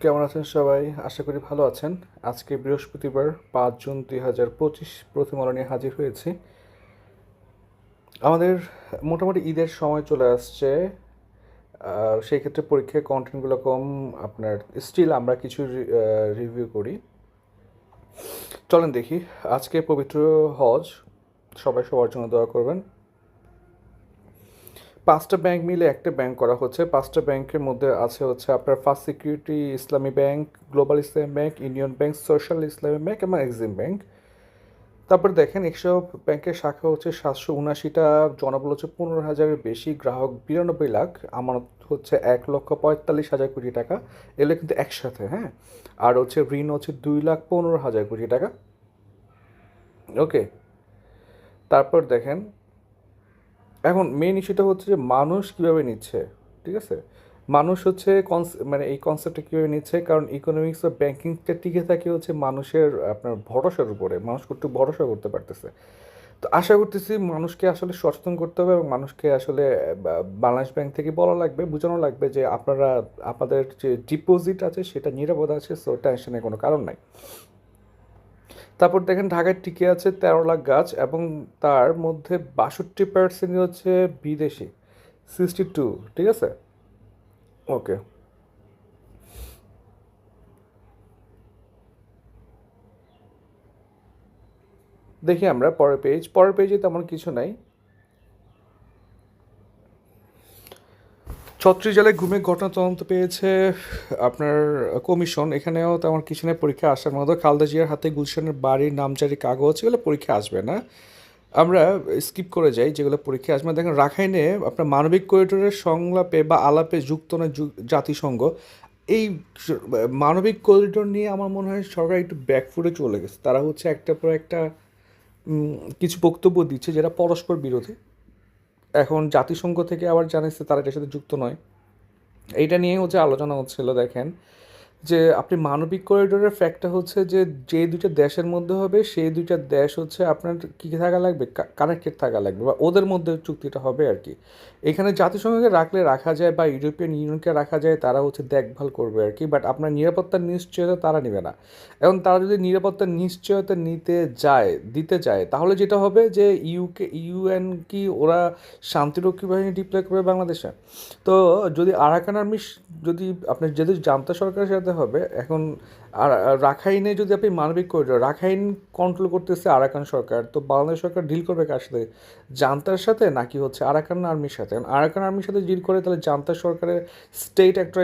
কেমন আছেন সবাই? আশা করি ভালো আছেন। আজকে বৃহস্পতিবার, পাঁচ জুন দুই হাজার পঁচিশ প্রতিমালা নিয়ে হাজির হয়েছি। আমাদের মোটামুটি ঈদের সময় চলে আসছে। সেই ক্ষেত্রে পরীক্ষার কন্টেন্টগুলো কম, আপনার স্টিল আমরা কিছু রিভিউ করি। চলেন দেখি। আজকে পবিত্র হজ, সবাই সবার জন্য দোয়া করবেন। পাঁচটা ব্যাংক মিলে একটা ব্যাংক করা হচ্ছে। পাঁচটা ব্যাংকের মধ্যে আছে হচ্ছে আপনার first security Islami bank global Islami bank union bank social Islami bank এবং এক্সিম ব্যাংক তারপর দেখেন এসব ব্যাংকের শাখা হচ্ছে সাতশো উনাশিটা জনবল হচ্ছে পনেরো হাজারের বেশি, গ্রাহক বিরানব্বই লাখ, আমানত হচ্ছে এক লক্ষ পঁয়তাল্লিশ হাজার কোটি টাকা। এগুলো কিন্তু একসাথে হ্যাঁ? আর হচ্ছে ঋণ হচ্ছে দুই লাখ পনেরো হাজার কোটি টাকা। ওকে তারপর দেখেন এখন মেন ইস্যুটা হচ্ছে যে মানুষ কীভাবে নিচ্ছে, ঠিক আছে? মানুষ হচ্ছে মানে এই কনসেপ্টটা কীভাবে নিচ্ছে? কারণ ইকোনমিক্স বা ব্যাংকিংটা টিকে থাকে হচ্ছে মানুষের আপনার ভরসার উপরে, মানুষ একটু ভরসা করতে পারতেছে। তো আশা করতেছি মানুষকে আসলে সচেতন করতে হবে এবং মানুষকে আসলে বাংলাদেশ ব্যাংক থেকে বলা লাগবে, বোঝানো লাগবে যে আপনারা, আপনাদের যে ডিপোজিট আছে সেটা নিরাপদ আছে সো টেনশনের কোনো কারণ নাই। তারপর দেখেন ঢাকায় টিকে আছে তেরো লাখ গাছ এবং তার মধ্যে বাষট্টি পার্সেন্ট হচ্ছে বিদেশি সিক্সটি টু ঠিক আছে? ওকে দেখি আমরা পরের পেজ পরের পেজে তেমন কিছু নাই। ছত্রিশ জেলায় ঘুমে ঘটনা তদন্ত পেয়েছে আপনার কমিশন। এখানেও তেমন কিছু নেই, পরীক্ষা আসার মতো। খালদা জিয়ার হাতে গুলশানের বাড়ির নামজারি কাগজ, এগুলো পরীক্ষা আসবে না। আমরা স্কিপ করে যাই যেগুলো পরীক্ষা আসবে। দেখেন, রাখাইনে আপনার মানবিক করিডোরের সংলাপে বা আলাপে যুক্ত না জাতিসংঘ, এই মানবিক করিডোর নিয়ে আমার মনে হয় সরকার একটু ব্যাকফুটে চলে গেছে। তারা হচ্ছে একটা পর একটা কিছু বক্তব্য দিচ্ছে যেটা পরস্পর বিরোধী। এখন জাতিসংঘ থেকে আবার জানিয়েছে তারা এটার সাথে যুক্ত নয়। এইটা নিয়ে হচ্ছে আলোচনা হচ্ছিল, দেখেন। যে আপনি মানবিক করিডোরের ফ্যাক্টটা হচ্ছে যে যে দুইটা দেশের মধ্যে হবে, সেই দুইটা দেশ হচ্ছে আপনার কী থাকা লাগবে? কানেক্টেড থাকা লাগবে বা ওদের মধ্যে চুক্তিটা হবে আর কি। এখানে জাতিসংঘকে রাখলে রাখা যায় বা ইউরোপিয়ান ইউনিয়নকে রাখা যায়, তারা হচ্ছে দেখভাল করবে আর কি বাট আপনার নিরাপত্তার নিশ্চয়তা তারা নেবে না। এবং তারা যদি নিরাপত্তার নিশ্চয়তা নিতে যায়, দিতে যায়, তাহলে যেটা হবে যে ইউকে ইউএন কি ওরা শান্তিরক্ষী বাহিনী ডিপ্লয় করবে বাংলাদেশে? তো যদি আরাকান আর্মি যদি আপনার যদি জান্তা সরকারের সাথে হবে। এখন আর রাখাইনে যদি আপনি মানবিক করিডোর রাখাইন কন্ট্রোল করতেছে আরাকান সরকার, তো বাংলাদেশ সরকার ডিল করবে কার সাথে? জান্তার সাথে নাকি হচ্ছে আরাকান আর্মির সাথে? আরাকান আর্মির সাথে ডিল করে তাহলে জান্তার সরকারের স্টেট একটা